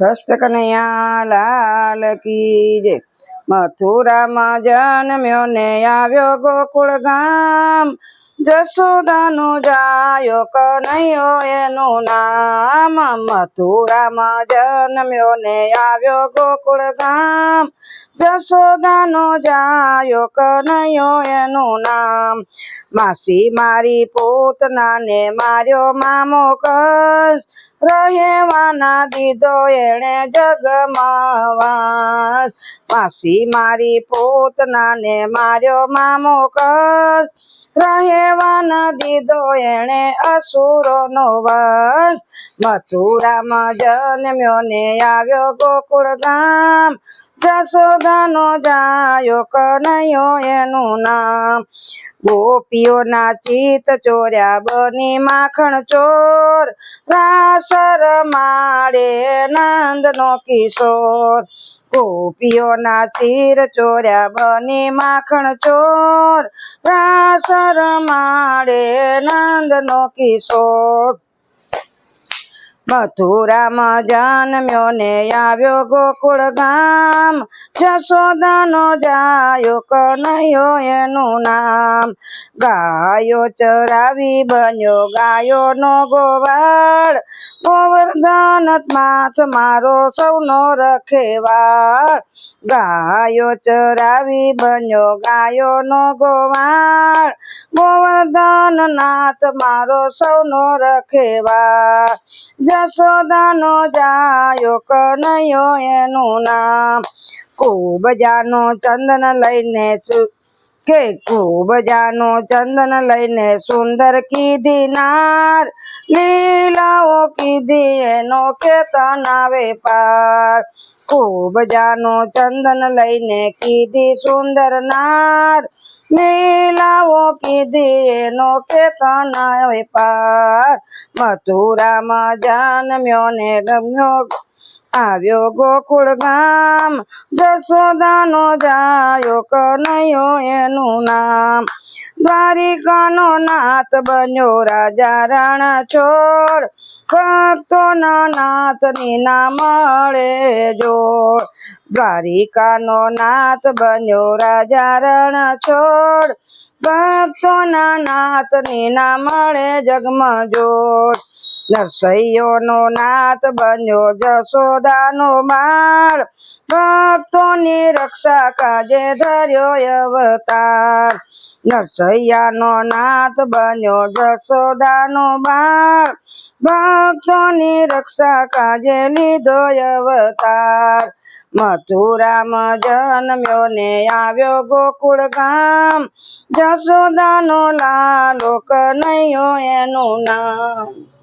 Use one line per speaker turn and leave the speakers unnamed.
કૃષ્ણ કનૈયા લાલ કી જય. મથુરામાં જન્મ્યો ને આવ્યો ગોકુળ ગામ જસોદાનો જાયો કનૈયો એનું નામ મથુરામાં જન્મ્યો ને આવ્યો ગોકુળ ગામ. જસોદાનો જાયો કનૈયો એનું નામ માસી મારી પોતનાને માર્યો મામો કસ રહેવાના દીધો એણે જગમાવાસ. માસી મારી પોતનાને માર્યો મામો કસ રહેવાના દીધો એણે અસુરોનો વસ. મથુરામાં જન્મ્યો ને આવ્યો ગોકુળ ગામ જસોદાનો જાયો કનૈયો એનું નામ. ગોપીઓના ચિત ચોર્યા બની માખણ ચોર. રાસર માડે નંદનો કિશોર. ગોપીઓના ચીર ચોર્યા બની માખણ ચોર. રાસર માડે નંદનો કિશોર. મથુરામાં જન્મ્યો ને આવ્યો ગોકુળ ગામ. જશોદાનો જાયો કનૈયો એનું નામ. ગાયો ચરાવી બન્યો ગાયો નો ગોવાળ. ગોવર્ધન માથ મારો સૌનો રખેવાળ. ગાયો ચરાવી બન્યો ગાયો નો ગોવાળ. ગોવર્ધન નાથ મારો સૌનો રખેવા. જશોદાનો જાયો કનૈયો એનું નામ. ખૂબ જાનો ચંદન લઈને કે ખૂબ જાનો ચંદન લઈને સુંદર કીધી નાર. લીલાઓ કીધી એનો કેતન આવે પાર. ખૂબ જાનો ચંદન લઈને કીધી સુંદર નાર. લીલાઓ કીધી એનો કેતન આવે પાર. મથુરામાં જાનમ્યો ને રમ્યો, આવ્યો ગોકુળ ગામ. જશોદાનો જાયો કનૈયો એનું નામ. દ્વારિકાનો નાથ બન્યો રાજા રાણા છોડ ભક્તોના નાથની ના મળે જોડ દ્વારિકાનો નાથ બન્યો રાજા રાણા છોડ ભક્તોના નાથની ના મળે જગમાં જોડ નરસૈયોનો નાથ બન્યો જશોદાનો બાળ ભક્તોની રક્ષા કાજે ધર્યો અવતાર. નરસૈયાનો નાથ બન્યો જશોદાનો બાળ ભક્તોની રક્ષા કાજે લીધો અવતાર. મથુરામાં જન્મ્યો ને આવ્યો ગોકુળ ગામ. જશોદાનો લાલો કનૈયો એનું નામ.